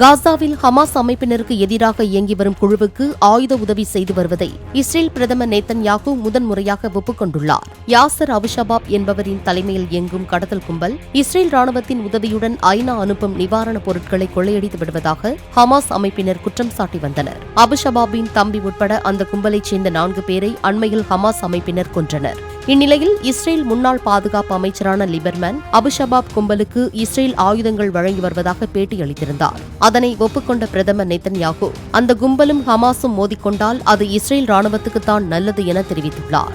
காசாவில் ஹமாஸ் அமைப்பினருக்கு எதிராக இயங்கி வரும் குழுவுக்கு ஆயுத உதவி செய்து வருவதை இஸ்ரேல் பிரதமர் நேத்தன் யாகு முதன்முறையாக ஒப்புக்கொண்டுள்ளார். யாசர் அபுஷபாப் என்பவரின் தலைமையில் இயங்கும் கடத்தல் கும்பல் இஸ்ரேல் ராணுவத்தின் உதவியுடன் ஐநா அனுப்பும் நிவாரணப் பொருட்களை கொள்ளையடித்து விடுவதாக ஹமாஸ் அமைப்பினர் குற்றம் சாட்டி வந்தனர். அபுஷபாபின் தம்பி உட்பட அந்த கும்பலைச் சேர்ந்த நான்கு பேரை அண்மையில் ஹமாஸ் அமைப்பினர் கொன்றனர். இந்நிலையில் இஸ்ரேல் முன்னாள் பாதுகாப்பு அமைச்சரான லிபர்மேன் அபுஷபாப் கும்பலுக்கு இஸ்ரேல் ஆயுதங்கள் வழங்கி வருவதாக பேட்டியளித்திருந்தார். அதனை ஒப்புக்கொண்ட பிரதமர் நெத்தன்யாகு அந்த கும்பலும் ஹமாஸும் மோதிக்கொண்டால் அது இஸ்ரேல் ராணுவத்துக்குத்தான் நல்லது என தெரிவித்துள்ளார்.